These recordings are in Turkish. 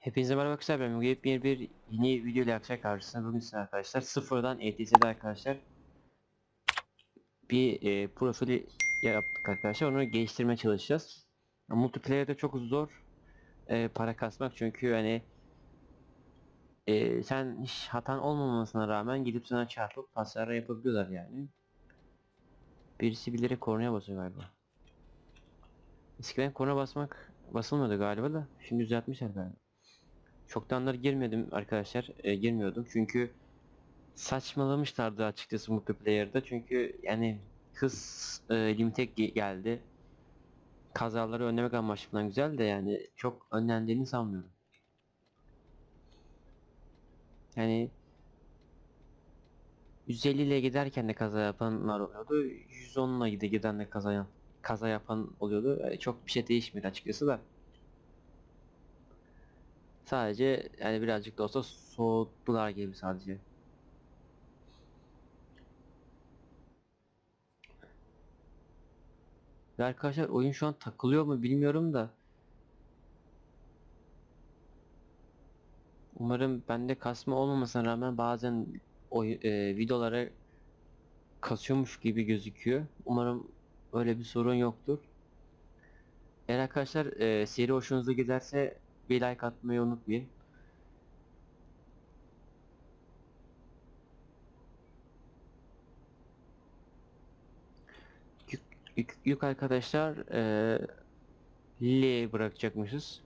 Hepinize merhaba arkadaşlar ben Müge bir bir yeni video ile arkadaşlar karşısında bugün size arkadaşlar sıfırdan ETS'de arkadaşlar bir e, profili yaptık arkadaşlar onu geliştirmeye çalışacağız. Multiplayer'de çok zor e, para kasmak çünkü hani e, sen hiç hatan olmamasına rağmen gidip sana çarpıp hasara yapabiliyorlar yani. Birisi bilerek kornaya basıyor galiba. Eskiden korna basmak basılmıyordu galiba da şimdi düzeltmişler galiba. Çoktandır girmedim arkadaşlar. e, girmiyordum çünkü saçmalamışlardı açıkçası multiplayer'da çünkü yani hız e, limite ge- geldi. Kazaları önlemek amaçlı güzel de yani çok önlendiğini sanmıyorum. Yani 150 ile giderken de kaza yapanlar oluyordu. 110 ile giden de kaza, kaza yapan oluyordu. Yani çok bir şey değişmedi açıkçası da. Sadece yani birazcık da olsa soğuttular gibi sadece. Ve arkadaşlar oyun şu an takılıyor mu bilmiyorum da. Umarım bende kasma olmamasına rağmen bazen oy e, videolara kasıyormuş gibi gözüküyor. Umarım öyle bir sorun yoktur. Eğer arkadaşlar e, seri hoşunuza giderse bir like atmayı unutmayın. Yük, yük, arkadaşlar eee Lille'ye bırakacakmışız.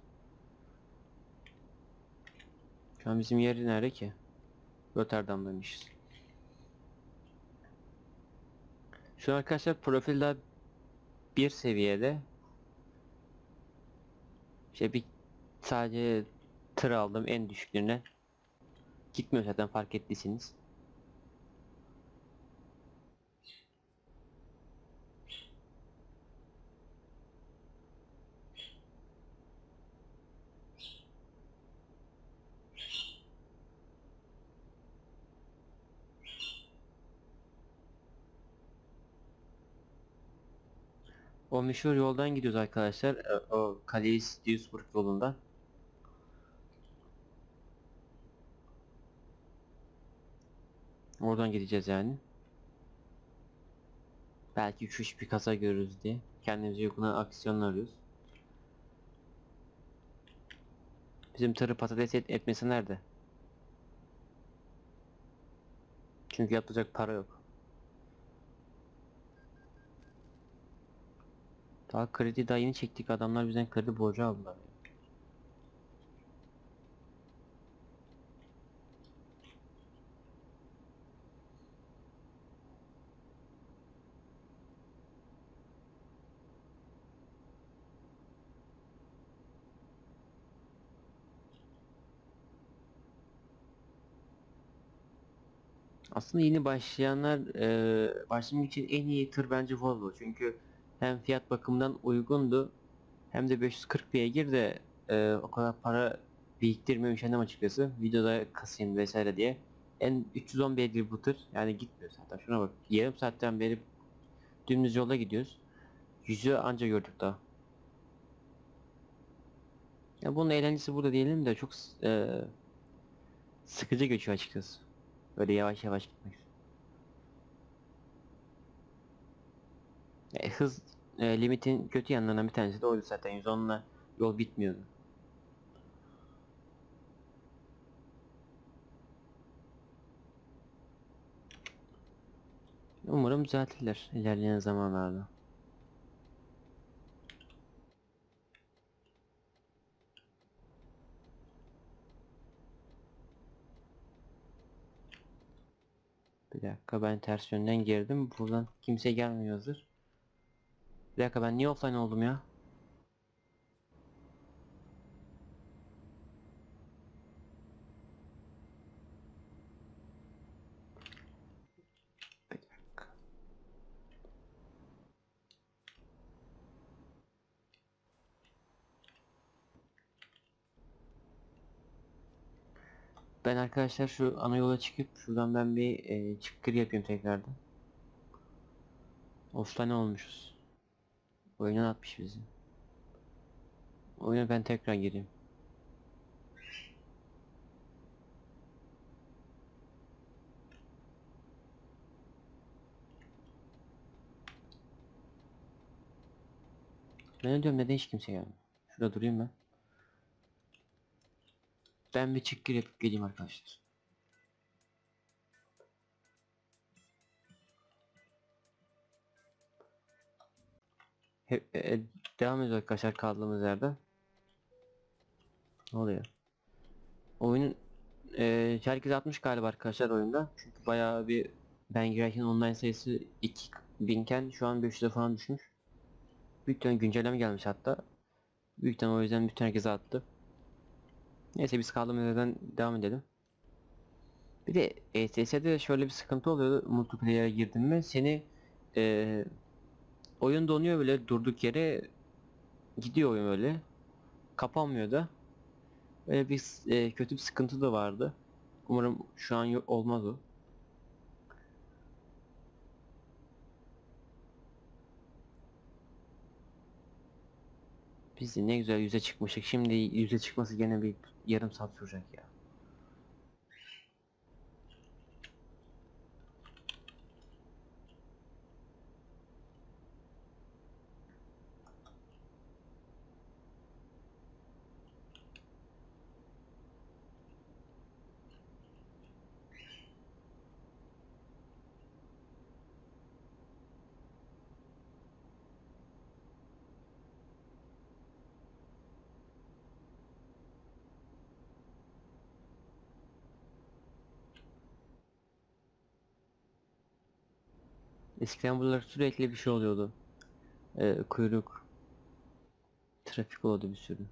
Şu an bizim yer nerede ki? Rotterdam'daymışız. Şu an arkadaşlar profilde bir seviyede şey bir sadece tır aldım en düşüklerine. Gitmiyor zaten fark ettiyseniz. O meşhur yoldan gidiyoruz arkadaşlar. e, O Calais Duisburg yolundan. Oradan gideceğiz yani. Belki 3 bir kaza görürüz diye. Kendimize yakına aksiyonlar arıyoruz. Bizim tırı patates et etmesi nerede? Çünkü yapacak para yok. Daha kredi daha yeni çektik adamlar bizden kredi borcu aldılar. Aslında yeni başlayanlar eee başlamak için en iyi tır bence Volvo. Çünkü hem fiyat bakımından uygundu hem de 540 beygir de eee, o kadar para biriktirmemiş üşendim açıkçası. Videoda kasayım vesaire diye. En 310 beygir bu tır. Yani gitmiyor zaten. Şuna bak yarım saatten beri dümdüz yolda gidiyoruz. Yüzü anca gördük daha. Ya bunun eğlencesi burada diyelim de çok eee, sıkıcı geçiyor açıkçası böyle yavaş yavaş gitmek E, hız e, limitin kötü yanlarından bir tanesi de oydu zaten 110'la yol bitmiyordu. Umarım düzeltirler ilerleyen zamanlarda. Dakika ben ters yönden girdim. Buradan kimse gelmiyor hazır. Bir dakika ben niye offline oldum ya? Ben arkadaşlar şu ana yola çıkıp şuradan ben bir e, çıkır yapayım tekrardan. Ostane olmuşuz. Oyuna atmış bizi. Oyuna ben tekrar gireyim. Ben diyorum neden hiç kimse gelmiyor. Şurada durayım ben. Ben bir çık gir yapıp geleyim arkadaşlar. Hep, e, devam ediyoruz arkadaşlar kaldığımız yerde. Ne oluyor? Oyunun e, herkes atmış galiba arkadaşlar oyunda. Çünkü bayağı bir ben girerken online sayısı 2000 iken şu an 500'e falan düşmüş. Büyük güncelleme gelmiş hatta. Büyük o yüzden bütün herkese attı. Neyse biz kaldığımız yerden devam edelim. Bir de ETS'de şöyle bir sıkıntı oluyor multiplayer'e girdin mi seni e, oyun donuyor böyle durduk yere gidiyor oyun öyle kapanmıyor da Böyle bir e, kötü bir sıkıntı da vardı. Umarım şu an olmaz o. Biz de ne güzel yüze çıkmıştık. Şimdi yüze çıkması gene bir yarım saat sürecek ya. Eskiden buralar sürekli bir şey oluyordu. Ee, kuyruk. Trafik oldu bir sürü.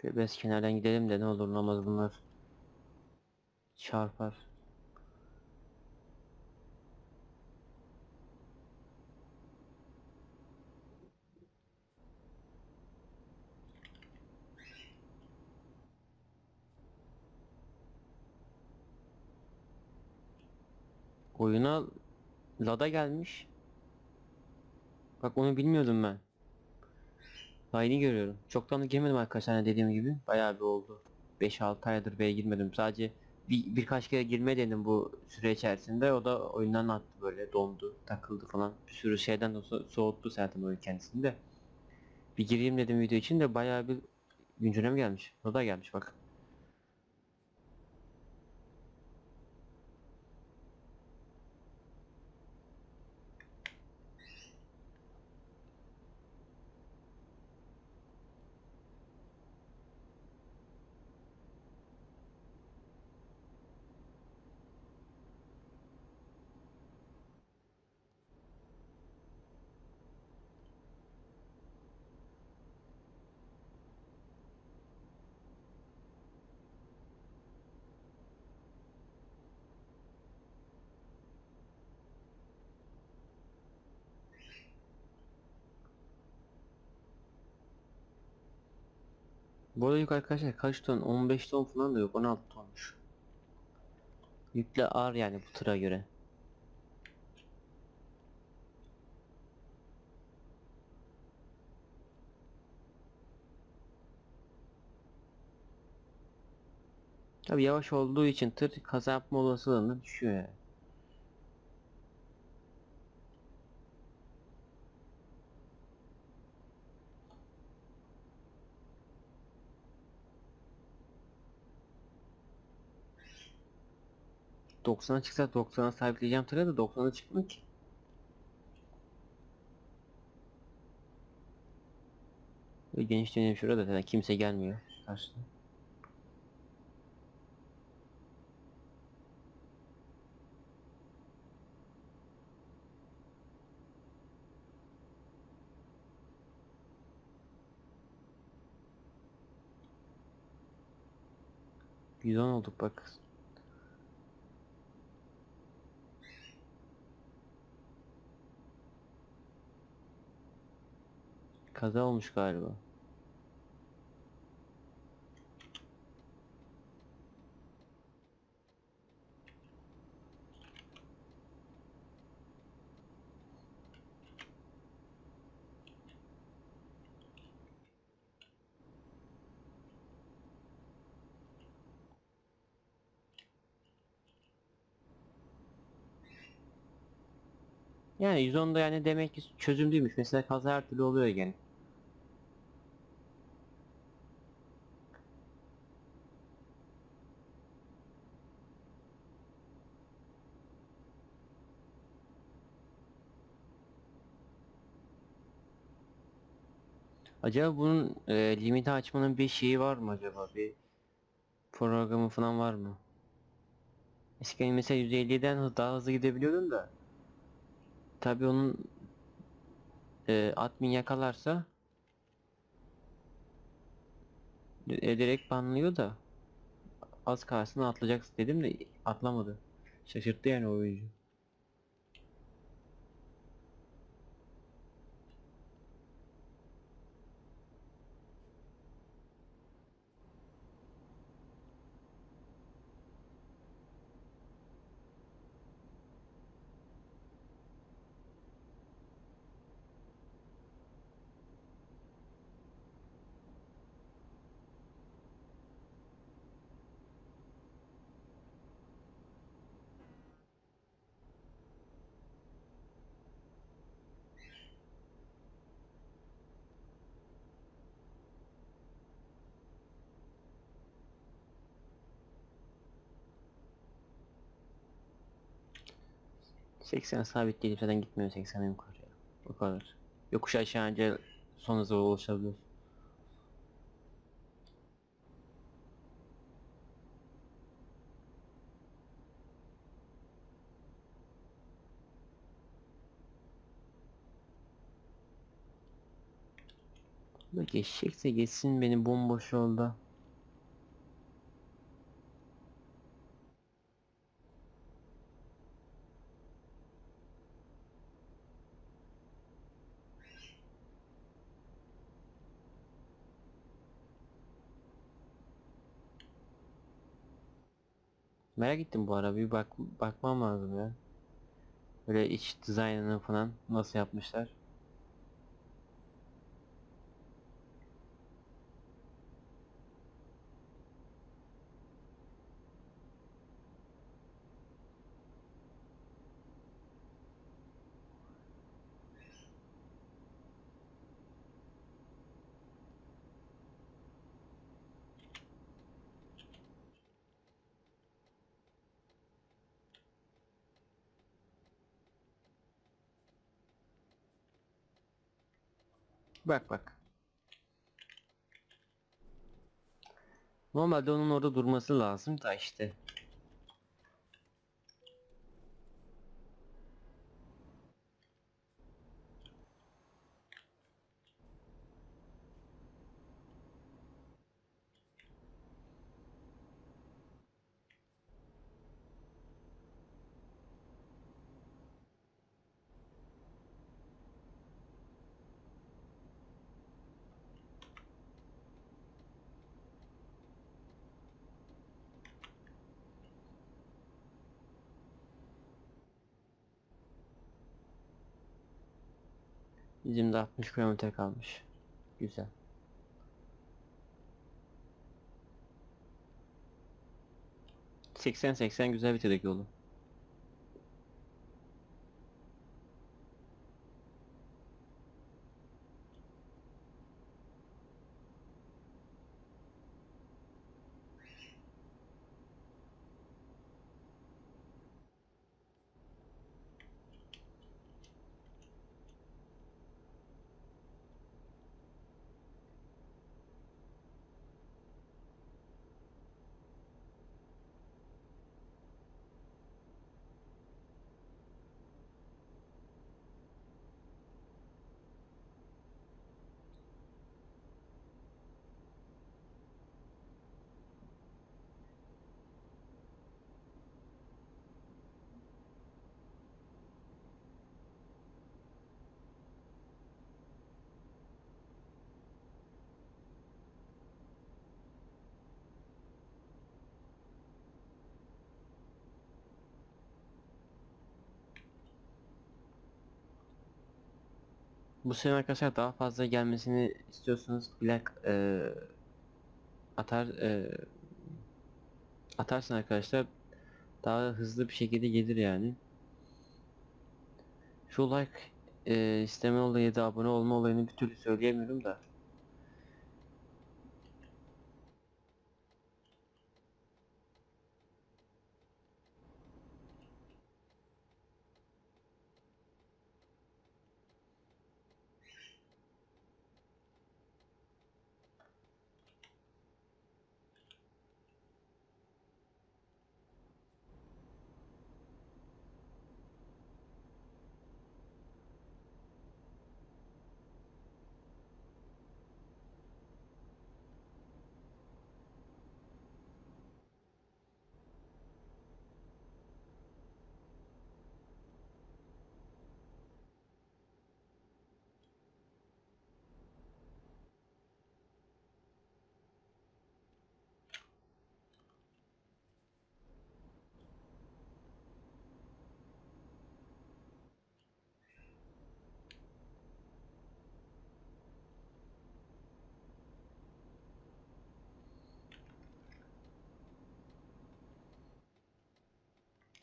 Şöyle biraz kenardan gidelim de ne olur ne olmaz bunlar. Çarpar. Oyuna Lada gelmiş. Bak onu bilmiyordum ben. Daha yeni görüyorum. Çoktan da girmedim arkadaşlar hani dediğim gibi. Bayağı bir oldu. 5-6 aydır B'ye girmedim. Sadece bir, birkaç kere girme dedim bu süre içerisinde. O da oyundan attı böyle dondu, takıldı falan. Bir sürü şeyden de so- soğuttu zaten oyun kendisini de. Bir gireyim dedim video için de bayağı bir güncelleme gelmiş. O da gelmiş bak. Bu arada yük arkadaşlar kaç ton? 15 ton falan da yok. 16 tonmuş. Yükle ağır yani bu tıra göre. Tabi yavaş olduğu için tır kaza yapma olasılığını düşüyor yani. ...90'a çıksa 90'a sabitleyeceğim tıra da 90'a çıkmıyor ki. Böyle Geniş dönüyorum şurada zaten kimse gelmiyor karşıda. %10 olduk bak. Kaza olmuş galiba. Yani 110'da yani demek ki çözüm değilmiş. Mesela kaza her türlü oluyor yani. Acaba bunun e, limiti açmanın bir şeyi var mı acaba? Bir programı falan var mı? Eskiden mesela 150'den hız- daha hızlı gidebiliyordun da. Tabii onun e, admin yakalarsa e, direkt banlıyor da az karşısına atlayacaksın dedim de atlamadı. Şaşırttı yani oyuncu. — 80 sabit değil zaten gitmiyor 80 yukarı ya. O kadar. Yokuş aşağı ince son hızı ulaşabiliyor. Böyle geçecekse geçsin beni bomboş yolda. Merak ettim bu ara bir bak bakmam lazım ya. Böyle iç dizaynını falan nasıl yapmışlar. Bak bak. Normalde onun orada durması lazım da işte. Bizim de 60 kilometre kalmış. Güzel. Seksen seksen güzel bitirdik yolu. Bu sene arkadaşlar daha fazla gelmesini istiyorsanız plak eee atar eee atarsın arkadaşlar daha hızlı bir şekilde gelir yani. Şu like e, isteme olayı da abone olma olayını bir türlü söyleyemiyorum da.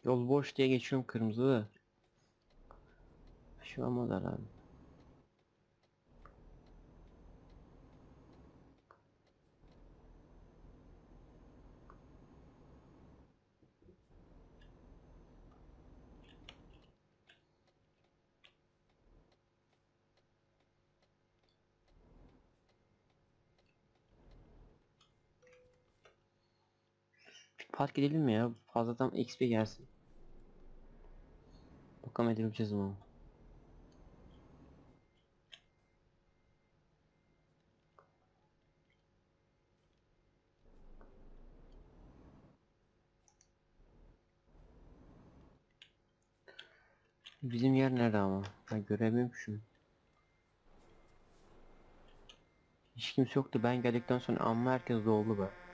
Yol boş diye geçiyorum kırmızı da. Şu da lan. Park edelim mi ya? Fazladan XP gelsin. Bakalım edebileceğiz mi? Bizim yer nerede ama? Ki şunu. Hiç kimse yoktu. Ben geldikten sonra amma herkes doldu be.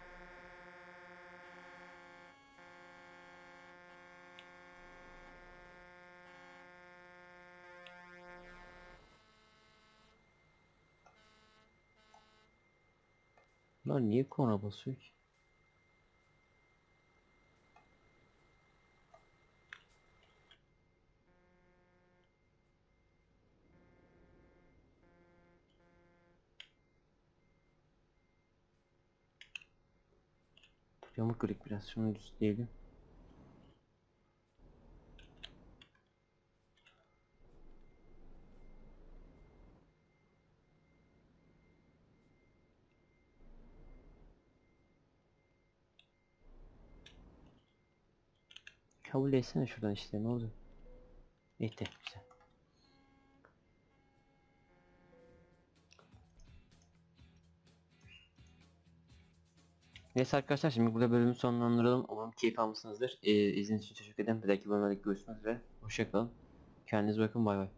Lan niye kona basıyor ki? Yamuk kırık biraz şunu düzleyelim. Kabul etsene şuradan işte ne oldu? Etti güzel. Neyse arkadaşlar şimdi burada bölümü sonlandıralım. Umarım keyif almışsınızdır. Ee, izlediğiniz için teşekkür ederim. Bir dahaki bölümde görüşmek üzere. Hoşçakalın. Kendinize bakın bay bay.